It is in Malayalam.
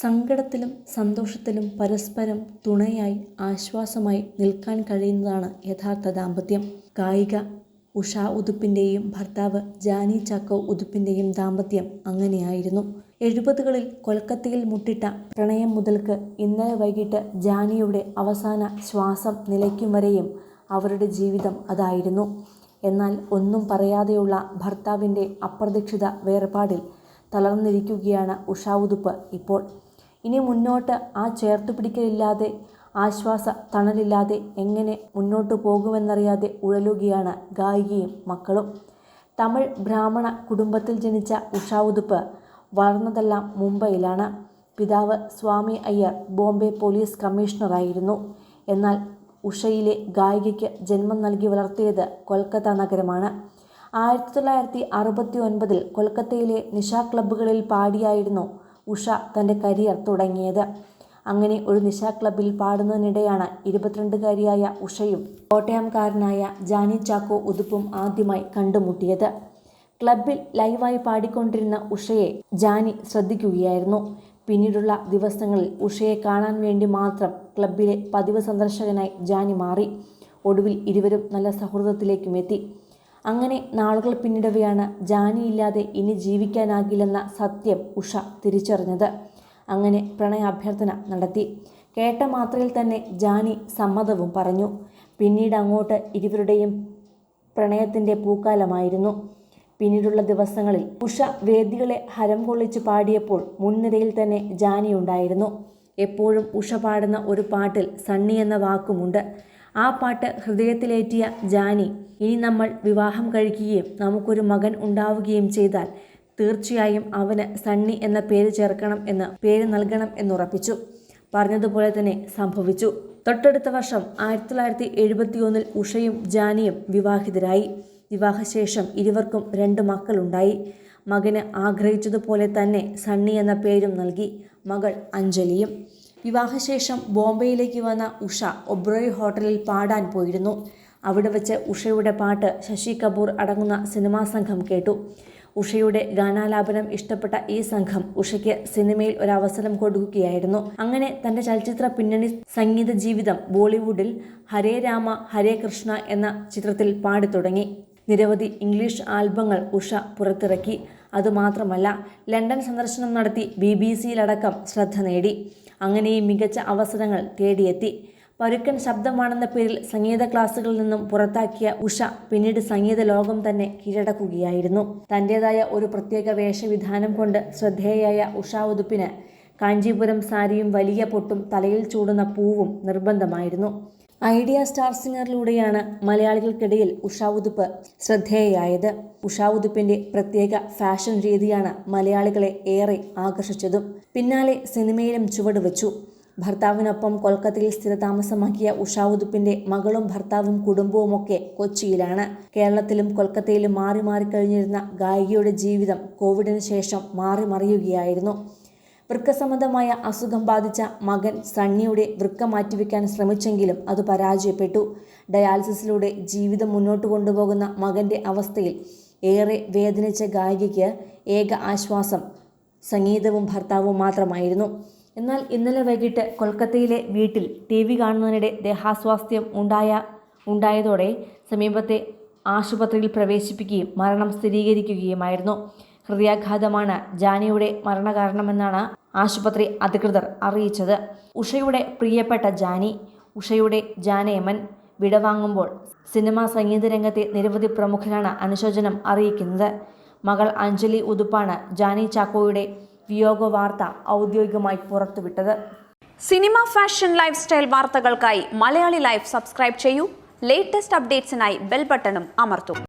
സങ്കടത്തിലും സന്തോഷത്തിലും പരസ്പരം തുണയായി ആശ്വാസമായി നിൽക്കാൻ കഴിയുന്നതാണ് യഥാർത്ഥ ദാമ്പത്യം. ഗായിക ഉഷ ഉതുപ്പിന്റെയും ഭർത്താവ് ജാനി ചാക്കോ ഉതുപ്പിന്റെയും ദാമ്പത്യം അങ്ങനെയായിരുന്നു. എഴുപതുകളിൽ കൊൽക്കത്തയിൽ മുട്ടിട്ട പ്രണയം മുതൽക്ക് ഇന്നലെ വൈകിട്ട് ജാനിയുടെ അവസാന ശ്വാസം നിലയ്ക്കും വരെയും അവരുടെ ജീവിതം അതായിരുന്നു. എന്നാൽ ഒന്നും പറയാതെയുള്ള ഭർത്താവിന്റെ അപ്രതീക്ഷിത വേർപാടിൽ തളർന്നിരിക്കുകയാണ് ഉഷ ഉതുപ്പ് ഇപ്പോൾ. ഇനി മുന്നോട്ട് ആ ചേർത്തുപിടിക്കലില്ലാതെ ആശ്വാസ തണലില്ലാതെ എങ്ങനെ മുന്നോട്ടു പോകുമെന്നറിയാതെ ഉഴലുകയാണ് ഗായികയും മക്കളും. തമിഴ് ബ്രാഹ്മണ കുടുംബത്തിൽ ജനിച്ച ഉഷാവുതുപ്പ് വളർന്നതെല്ലാം മുംബൈയിലാണ്. പിതാവ് സ്വാമി അയ്യർ ബോംബെ പോലീസ് കമ്മീഷണറായിരുന്നു. എന്നാൽ ഉഷയിലെ ഗായികയ്ക്ക് ജന്മം നൽകി വളർത്തിയത് കൊൽക്കത്ത നഗരമാണ്. ആയിരത്തി തൊള്ളായിരത്തി അറുപത്തി ഒൻപതിൽ കൊൽക്കത്തയിലെ നിശാ ക്ലബ്ബുകളിൽ പാടിയായിരുന്നു ഉഷ തന്റെ കരിയർ തുടങ്ങിയത്. അങ്ങനെ ഒരു നിശാ ക്ലബിൽ പാടുന്നതിനിടെയാണ് ഇരുപത്തിരണ്ടുകാരിയായ ഉഷയും കോട്ടയംകാരനായ ജാനി ചാക്കോ ഉതുപ്പും ആദ്യമായി കണ്ടുമുട്ടിയത്. ക്ലബിൽ ലൈവായി പാടിക്കൊണ്ടിരുന്ന ഉഷയെ ജാനി ശ്രദ്ധിക്കുകയായിരുന്നു. പിന്നീടുള്ള ദിവസങ്ങളിൽ ഉഷയെ കാണാൻ വേണ്ടി മാത്രം ക്ലബിലെ പതിവ് സന്ദർശകനായി ജാനി മാറി. ഒടുവിൽ ഇരുവരും നല്ല സൗഹൃദത്തിലേക്കും എത്തി. അങ്ങനെ നാളുകൾ പിന്നിടവെയാണ് ജാനിയില്ലാതെ ഇനി ജീവിക്കാനാകില്ലെന്ന സത്യം ഉഷ തിരിച്ചറിഞ്ഞത്. അങ്ങനെ പ്രണയാഭ്യർത്ഥന നടത്തി. കേട്ട മാത്രയിൽ തന്നെ ജാനി സമ്മതവും പറഞ്ഞു. പിന്നീട് അങ്ങോട്ട് ഇരുവരുടെയും പ്രണയത്തിന്റെ പൂക്കാലമായിരുന്നു. പിന്നീടുള്ള ദിവസങ്ങളിൽ ഉഷ വേദികളെ ഹരം കൊള്ളിച്ച് പാടിയപ്പോൾ മുൻനിരയിൽ തന്നെ ജാനി ഉണ്ടായിരുന്നു. എപ്പോഴും ഉഷ പാടുന്ന ഒരു പാട്ടിൽ സണ്ണി എന്ന വാക്കുമുണ്ട്. ആ പാട്ട് ഹൃദയത്തിലേറ്റിയ ജാനി ഇനി നമ്മൾ വിവാഹം കഴിക്കുകയും നമുക്കൊരു മകൻ ഉണ്ടാവുകയും ചെയ്താൽ തീർച്ചയായും അവന് സണ്ണി എന്ന പേര് ചേർക്കണം എന്ന് പേര് നൽകണം എന്നുറപ്പിച്ചു. പറഞ്ഞതുപോലെ തന്നെ സംഭവിച്ചു. തൊട്ടടുത്ത വർഷം ആയിരത്തി തൊള്ളായിരത്തി എഴുപത്തിയൊന്നിൽ ഉഷയും ജാനിയും വിവാഹിതരായി. വിവാഹശേഷം ഇരുവർക്കും രണ്ട് മക്കളുണ്ടായി. മകന് ആഗ്രഹിച്ചതുപോലെ തന്നെ സണ്ണി എന്ന പേരും നൽകി. മകൾ അഞ്ജലിയും. വിവാഹശേഷം ബോംബെയിലേക്ക് വന്ന ഉഷ ഒബ്രോയ് ഹോട്ടലിൽ പാടാൻ പോയിരുന്നു. അവിടെ വെച്ച് ഉഷയുടെ പാട്ട് ശശി കപൂർ അടങ്ങുന്ന സിനിമാ സംഘം കേട്ടു. ഉഷയുടെ ഗാനാലാപനം ഇഷ്ടപ്പെട്ട ഈ സംഘം ഉഷയ്ക്ക് സിനിമയിൽ ഒരു അവസരം കൊടുക്കുകയായിരുന്നു. അങ്ങനെ തന്റെ ചലച്ചിത്ര പിന്നണി സംഗീത ജീവിതം ബോളിവുഡിൽ ഹരേ രാമ ഹരേ കൃഷ്ണ എന്ന ചിത്രത്തിൽ പാടിത്തുടങ്ങി നിരവധി ഇംഗ്ലീഷ് ആൽബങ്ങൾ ഉഷ പുറത്തിറക്കി. അതുമാത്രമല്ല ലണ്ടൻ സന്ദർശനം നടത്തി ബി ബി സിയിലടക്കം ശ്രദ്ധ നേടി. അങ്ങനെ ഈ മികച്ച അവസരങ്ങൾ തേടിയെത്തി. പരുക്കൻ ശബ്ദമാണെന്ന പേരിൽ സംഗീത ക്ലാസ്സുകളിൽ നിന്നും പുറത്താക്കിയ ഉഷ പിന്നീട് സംഗീത ലോകം തന്നെ കീഴടക്കുകയായിരുന്നു. തന്റെതായ ഒരു പ്രത്യേക വേഷവിധാനം കൊണ്ട് ശ്രദ്ധേയയായ ഉഷ ഉതുപ്പിന് കാഞ്ചീപുരം സാരിയും വലിയ പൊട്ടും തലയിൽ ചൂടുന്ന പൂവും നിർബന്ധമായിരുന്നു. ഐഡിയ സ്റ്റാർ സിംഗറിലൂടെയാണ് മലയാളികൾക്കിടയിൽ ഉഷാ ഉതുപ്പ് ശ്രദ്ധേയയായത് ഉഷാ ഉതുപ്പിന്റെ പ്രത്യേക ഫാഷൻ രീതിയാണ് മലയാളികളെ ഏറെ ആകർഷിച്ചതും. പിന്നാലെ സിനിമയിലും ചുവടുവച്ചു ഭർത്താവിനൊപ്പം കൊൽക്കത്തയിൽ സ്ഥിരതാമസമാക്കിയ ഉഷാ ഉതുപ്പിന്റെ മകളും ഭർത്താവും കുടുംബവുമൊക്കെ കൊച്ചിയിലാണ്. കേരളത്തിലും കൊൽക്കത്തയിലും മാറി മാറി കഴിഞ്ഞിരുന്ന ഗായികയുടെ ജീവിതം കോവിഡിന് ശേഷം മാറി മറിയുകയായിരുന്നു. വൃക്കസംബന്ധമായ അസുഖം ബാധിച്ച മകൻ സണ്ണിയുടെ വൃക്ക മാറ്റിവെക്കാൻ ശ്രമിച്ചെങ്കിലും അത് പരാജയപ്പെട്ടു. ഡയാലിസിസിലൂടെ ജീവിതം മുന്നോട്ട് കൊണ്ടുപോകുന്ന മകന്റെ അവസ്ഥയിൽ ഏറെ വേദനിച്ച ഗായികയ്ക്ക് ഏക ആശ്വാസം സംഗീതവും ഭർത്താവും മാത്രമായിരുന്നു. എന്നാൽ ഇന്നലെ വൈകിട്ട് കൊൽക്കത്തയിലെ വീട്ടിൽ ടി വി കാണുന്നതിനിടെ ദേഹാസ്വാസ്ഥ്യം ഉണ്ടായ ഉണ്ടായതോടെ സമീപത്തെ ആശുപത്രിയിൽ പ്രവേശിപ്പിക്കുകയും മരണം സ്ഥിരീകരിക്കുകയുമായിരുന്നു. ഹൃദയാഘാതമാണ്. ജാനിയുടെ മരണകാരണമെന്നാണ് ആശുപത്രി അധികൃതർ അറിയിച്ചത്. ഉഷയുടെ പ്രിയപ്പെട്ട ജാനി ഉഷയുടെ ജാനേമൻ വിടവാങ്ങുമ്പോൾ സിനിമാ സംഗീത രംഗത്തെ നിരവധി പ്രമുഖരാണ് അനുശോചനം അറിയിക്കുന്നത്. മകൾ അഞ്ജലി ഉതുപ്പാണ് ജാനി ചാക്കോയുടെ വിയോഗ വാർത്ത ഔദ്യോഗികമായി പുറത്തുവിട്ടത്. സിനിമ ഫാഷൻ ലൈഫ് സ്റ്റൈൽ വാർത്തകൾക്കായി മലയാളി ലൈഫ് സബ്സ്ക്രൈബ് ചെയ്യൂ. ലേറ്റസ്റ്റ് അപ്ഡേറ്റ്സിനായി ബെൽ ബട്ടണും അമർത്തും.